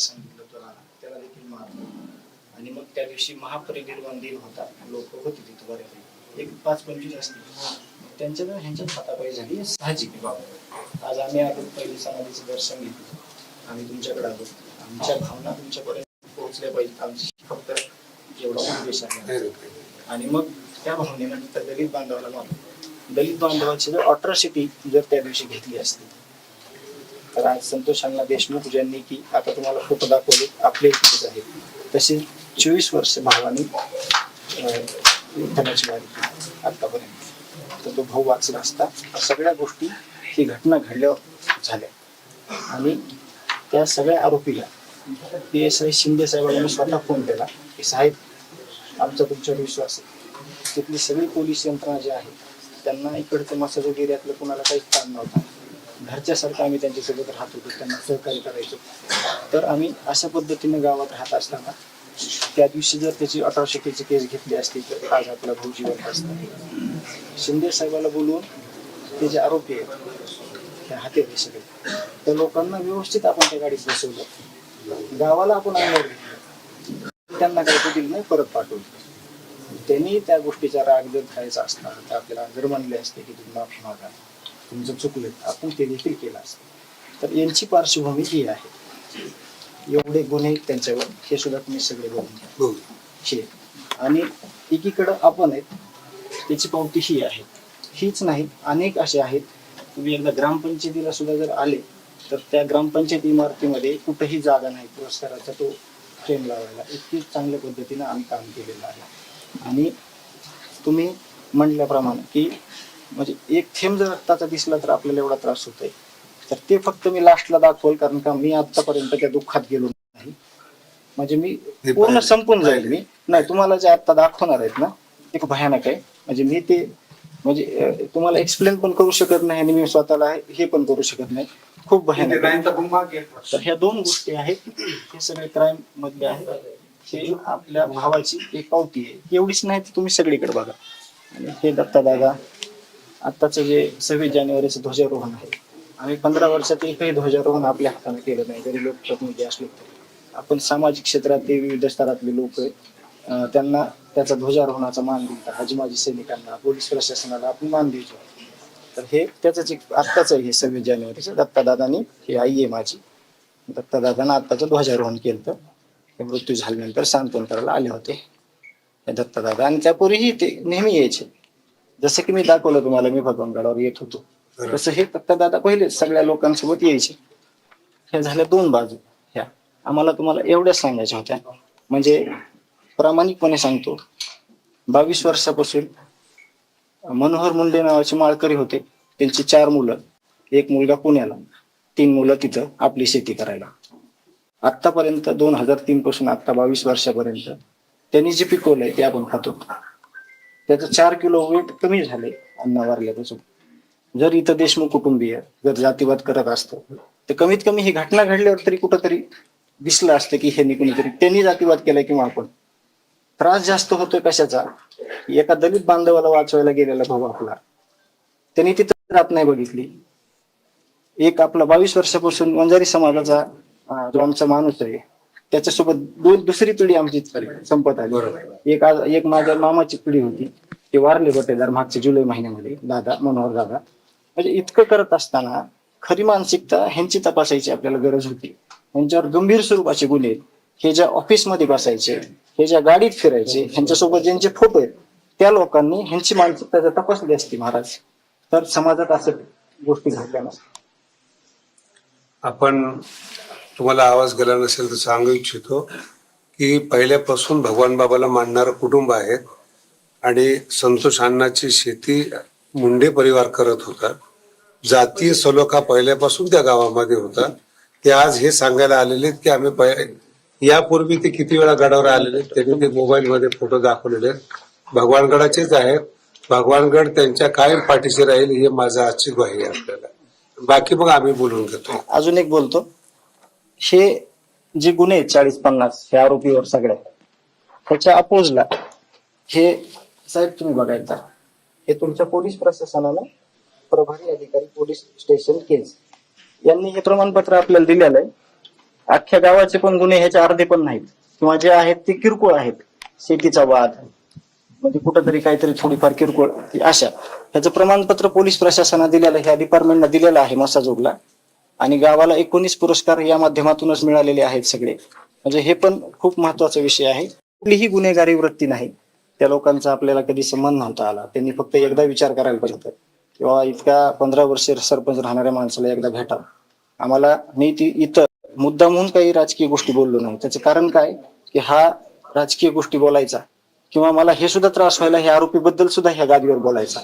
सांगितलं तो त्याला देखील मारलं. आणि मग त्या दिवशी महापरिनिर्वाण दिन होता. लोक होती तिथे बऱ्यापैकी. एक पाच पंचवीस असतील. त्यांच्या जर ह्यांच्यात हातापायी झाली साहजिक आहे बाबा. आज आम्ही आलो पहिली समाधीचं दर्शन घेतलं. आम्ही तुमच्याकडे आलो आमच्या भावना तुमच्यापर्यंत पोहोचल्या पाहिजेत. आमची फक्त एवढा उद्देश आहे. आणि मग त्या भावनेनंतर दलित बांधवाला मारलं. दलित बांधवाची जर अट्रॉसिटी जर त्या दिवशी घेतली असती तर आज संतोष अण्णा देशमुख ज्यांनी की आता तुम्हाला फोटो दाखवले आपले इथेच आहेत. तसे चोवीस वर्ष भावाने विठ्ठलाची वारी केली आतापर्यंत. तर तो भाऊ वाचला असता. सगळ्या गोष्टी ही घटना घडल्यावर झाल्या. आणि त्या सगळ्या आरोपीला पी एस आय शिंदे साहेबांनी स्वतः फोन केला की साहेब आमचा तुमच्यावर विश्वास आहे. तिथली सगळी पोलीस यंत्रणा जी आहे त्यांना इकडचं मसाज एरियातलं कुणाला काहीच ताण नव्हता. घरच्यासारखं आम्ही त्यांच्यासोबत राहत होतो त्यांना सहकार्य करायचो. तर आम्ही अशा पद्धतीने गावात राहत असताना त्या दिवशी जर त्याची अठराशेची केस घेतली असती तर आज आपला भाऊ जिवंत असता. शिंदे साहेबाला बोलवून ते जे आरोपी आहेत. ते हाते हे सगळे. त्या लोकांना व्यवस्थित आपण त्या गाडीत बसवलं. गावाला आपण आणलं. त्यांना काही दिलं नाही परत पाठवलं. त्यांनी त्या गोष्टीचा राग जर खायचा असता तर आपल्याला जर म्हणले असते की तुम्ही माफी मागा. तुमचं चुकलं आपण ते देखील केलं असतं. तर यांची पार्श्वभूमी ही आहे. एवढे गुन्हे त्यांच्यावर हे सुद्धा तुम्ही सगळे बघून घ्या. आणि एकीकडं आपण आहेत त्याची पावती ही आहे. हीच नाही अनेक असे आहेत. तुम्ही एकदा ग्रामपंचायतीला सुद्धा जर आले तर त्या ग्रामपंचायत इमारतीमध्ये कुठेही जागा नाही पुरस्काराचा तो फ्रेम लावायला. इतकी चांगल्या पद्धतीनं आम्ही काम केलेलं आहे. आणि तुम्ही म्हणल्याप्रमाणे की म्हणजे एक थेंब जर रक्ताचा दिसला तर आपल्याला एवढा त्रास होतोय. तर ते फक्त मी लास्टला दाखवल कारण का मी आतापर्यंत त्या दुःखात गेलो नाही. म्हणजे मी पूर्ण. संपून जाईल मी. नाही तुम्हाला जे आता दाखवणार आहेत ना ते खूप भयानक आहे. म्हणजे मी ते म्हणजे तुम्हाला एक्सप्लेन पण करू शकत नाही आणि मी स्वतःला हे पण करू शकत नाही. खूप भयानक आहे. तर ह्या दोन गोष्टी आहेत. हे सगळे क्राईममध्ये आहेत. हे आपल्या भावाची एक पावती आहे. एवढीच नाही तर तुम्ही सगळीकडे बघा. आणि हे दत्ता दादा आत्ताचं जे सव्वीस जानेवारीचं ध्वजारोहण आहे. आम्ही पंधरा वर्षात एकही ध्वजारोहण आपल्या हाताने केलं नाही. जरी लोकप्रतिनिधी असलो तरी. आपण सामाजिक क्षेत्रातले विविध स्तरातले लोक त्यांना त्याचा ध्वजारोहणाचा मान दिला हाजी सैनिकांना पोलीस प्रशासनाला आपण मान द्यायचो तर हे त्याचं एक आत्ताचं आहे हे सव्वीस जानेवारीचं दत्तादादानी हे आई आहे माझी. दत्तादादानं आत्ताचं ध्वजारोहण केलं तर हे मृत्यू झाल्यानंतर सांत्वन करायला आले होते. हे दत्तादादा आणि त्यापूर्वीही ते नेहमी यायचे. जसं की मी दाखवलं तुम्हाला मी भगवानगडावर येत होतो. तसं हे दत्तादादा पहिले सगळ्या लोकांसोबत यायचे. हे झाल्या दोन बाजू. ह्या. आम्हाला तुम्हाला एवढ्याच सांगायच्या होत्या. म्हणजे प्रामाणिकपणे सांगतो. बावीस वर्षापासून मनोहर मुंडे नावाचे माळकरी होते. त्यांची चार मुलं. एक मुलगा पुण्याला तीन मुलं तिथं आपली शेती करायला. आतापर्यंत दोन हजार तीन पासून आता बावीस वर्षापर्यंत त्यांनी जे पिकवलंय ते आपण खातो. त्याचं चार किलो वेट कमी झाले अन्न वारल्यापासून जर इथं देशमुख कुटुंबीय जर जातीवाद करत असतो तर कमीत कमी ही घटना घडल्यावर तरी कुठंतरी दिसलं असतं की हे कुणीतरी त्यांनी जातीवाद केलाय किंवा आपण. त्रास जास्त होतोय कशाचा? एका दलित बांधवाला वाचवायला गेलेला भाऊ आपला. त्यांनी तिथं रात नाही बघितली. एक आपला बावीस वर्षापासून वंजारी समाजाचा जो आमचा माणूस आहे त्याच्यासोबत दोन दुसरी पिढी आमची संपत आली. एक आज एक माझ्या मामाची पिढी होती. ते वारले बटेदार मागच्या जुलै महिन्यामध्ये. दादा मनोहर दादा. म्हणजे इतकं करत असताना खरी मानसिकता ह्यांची तपासायची आपल्याला गरज होती. ह्यांच्यावर गंभीर स्वरूपाचे गुन्हे. हे ज्या ऑफिसमध्ये बसायचे हे ज्या गाडीत फिरायचे ह्यांच्यासोबत ज्यांचे फोटो आहेत त्या लोकांनी ह्यांची मानसिकता जर तपासली असती महाराज तर समाजात असं गोष्टी घडल्या नसत्या. आपण तुम्हाला आवाज गेला नसेल तर सांगू इच्छितो की पहिल्यापासून भगवान बाबाला मानणारं कुटुंब आहे आणि संतोष अण्णाची शेती मुंडे परिवार करत होता. जातीय सलोखा पहिल्यापासून त्या गावामध्ये होता. ते आज हे सांगायला आलेले आहेत की आम्ही यापूर्वी ते किती वेळा गडावर आलेले आहेत. त्यांनी ते मोबाईल मध्ये फोटो दाखवलेले भगवानगडाचेच आहेत भगवानगड त्यांच्या कायम पाठीशी राहील हे माझं आजची ग्वाही आहे आपल्याला. बाकी मग आम्ही बोलून घेतो. अजून एक बोलतो. हे जे गुन्हे आहेत चाळीस पन्नास हे आरोपीवर सगळ्या त्याच्या अपोजला हे साहेब तुम्ही बघायचा हे तुमच्या पोलीस प्रशासनाला प्रभारी अधिकारी पोलीस स्टेशन केस यांनी हे प्रमाणपत्र आपल्याला दिलेलं आहे. अख्ख्या गावाचे पण गुन्हे ह्याचे अर्धे पण नाहीत. किंवा जे आहेत ते किरकोळ आहेत. शेतीचा वाद म्हणजे कुठंतरी काहीतरी थोडीफार किरकोळ अशा. ह्याचं प्रमाणपत्र पोलीस प्रशासनाला दिलेलं ह्या डिपार्टमेंटला दिलेलं आहे मसाजोगला. आणि गावाला एकोणीस पुरस्कार या माध्यमातूनच मिळालेले आहेत सगळे. म्हणजे हे पण खूप महत्त्वाचा विषय आहे. कुठलीही गुन्हेगारी वृत्ती नाही. त्या लोकांचा आपल्याला कधी संबंध नव्हता आला. त्यांनी फक्त एकदा विचार करायला पाहिजे होता. किंवा इतका पंधरा वर्ष सरपंच राहणाऱ्या माणसाला एकदा भेटा आम्हाला मी ती इथं मुद्दा म्हणून काही राजकीय गोष्टी बोललो नाही. त्याचं कारण काय? की हा राजकीय गोष्टी बोलायचा. किंवा मला हे सुद्धा त्रास व्हायला ह्या आरोपीबद्दल सुद्धा ह्या गादीवर बोलायचा.